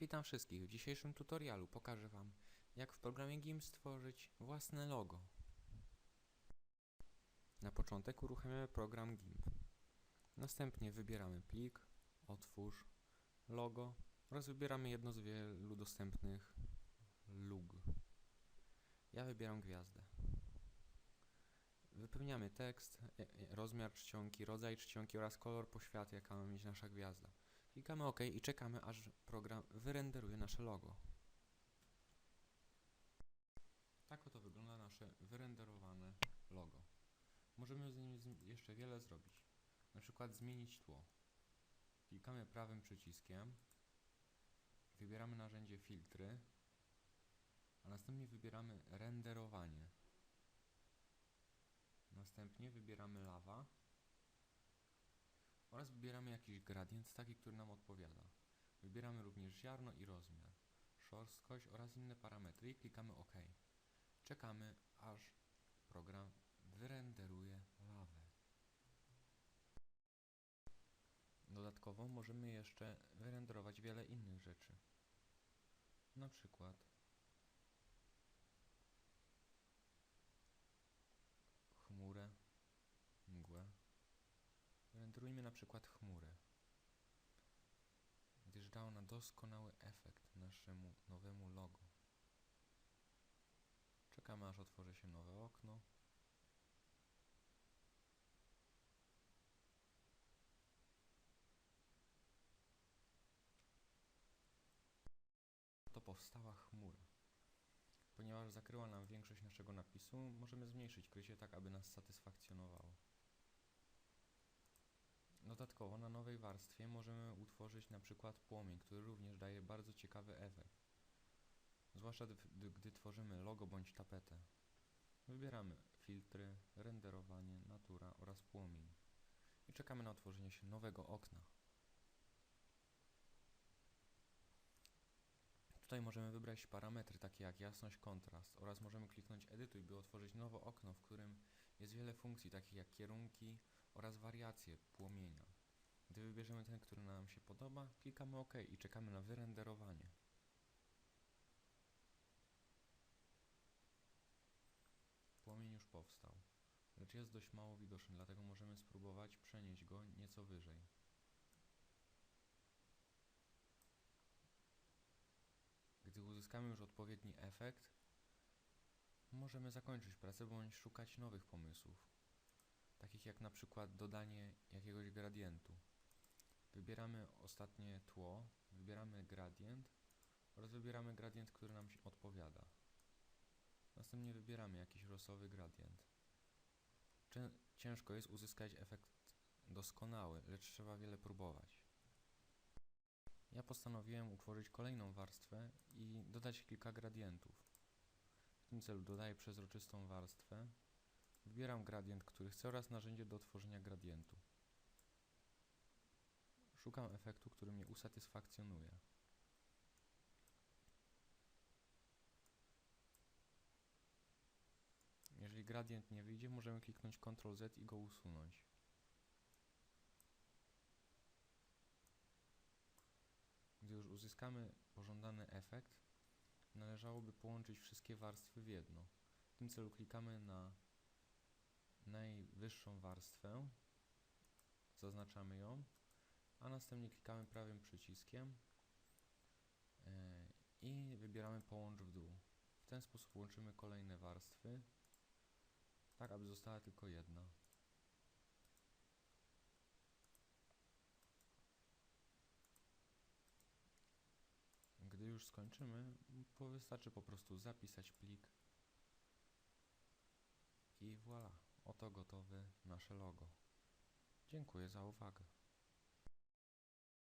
Witam wszystkich. W dzisiejszym tutorialu pokażę Wam, jak w programie GIMP stworzyć własne logo. Na początek uruchamiamy program GIMP. Następnie wybieramy plik, otwórz, logo oraz wybieramy jedno z wielu dostępnych lug. Ja wybieram gwiazdę. Wypełniamy tekst, e, e, rozmiar czcionki, rodzaj czcionki oraz kolor poświaty, jaka ma mieć nasza gwiazda. Klikamy OK i czekamy, aż program wyrenderuje nasze logo. Tak oto wygląda nasze wyrenderowane logo. Możemy z nim jeszcze wiele zrobić. Na przykład zmienić tło. Klikamy prawym przyciskiem, wybieramy narzędzie filtry, a następnie wybieramy renderowanie. Następnie wybieramy lawa oraz wybieramy jakiś gradient, taki, który nam odpowiada. Wybieramy również ziarno i rozmiar, szorstkość oraz inne parametry i klikamy OK. Czekamy, aż program wyrenderuje lawę. Dodatkowo możemy jeszcze wyrenderować wiele innych rzeczy. Na przykład chmurę, mgłę. Renderujmy na przykład chmurę, gdyż da ona doskonały efekt naszemu nowemu logo. Czekamy aż otworzy się nowe okno. To powstała chmura. Ponieważ zakryła nam większość naszego napisu, możemy zmniejszyć krycie tak, aby nas satysfakcjonowało. Dodatkowo na nowej warstwie możemy utworzyć przykład płomień, który również daje bardzo ciekawy efekt. Zwłaszcza gdy, gdy tworzymy logo bądź tapetę. Wybieramy filtry, renderowanie, natura oraz płomień. I czekamy na otworzenie się nowego okna. Tutaj możemy wybrać parametry takie jak jasność, kontrast oraz możemy kliknąć edytuj, by otworzyć nowe okno, w którym jest wiele funkcji takich jak kierunki oraz wariacje płomienia. Gdy wybierzemy ten, który nam się podoba, klikamy OK i czekamy na wyrenderowanie. Płomień już powstał, lecz jest dość mało widoczny, dlatego możemy spróbować przenieść go nieco wyżej. Gdy uzyskamy już odpowiedni efekt, możemy zakończyć pracę bądź szukać nowych pomysłów, takich jak na przykład dodanie jakiegoś gradientu. Wybieramy ostatnie tło, wybieramy gradient oraz wybieramy gradient, który nam się odpowiada. Następnie wybieramy jakiś losowy gradient. Ciężko jest uzyskać efekt doskonały, lecz trzeba wiele próbować. Ja postanowiłem utworzyć kolejną warstwę i dodać kilka gradientów. W tym celu dodaję przezroczystą warstwę, wybieram gradient, który chcę oraz narzędzie do tworzenia gradientu. Szukam efektu, który mnie usatysfakcjonuje. Jeżeli gradient nie wyjdzie, możemy kliknąć Ctrl Z i go usunąć. Gdy już uzyskamy pożądany efekt, należałoby połączyć wszystkie warstwy w jedno. W tym celu klikamy na najwyższą warstwę, zaznaczamy ją, a następnie klikamy prawym przyciskiem e, i wybieramy połącz w dół. W ten sposób łączymy kolejne warstwy, tak aby została tylko jedna. Gdy już skończymy, wystarczy po prostu zapisać plik i voilà, oto gotowe nasze logo. Dziękuję za uwagę.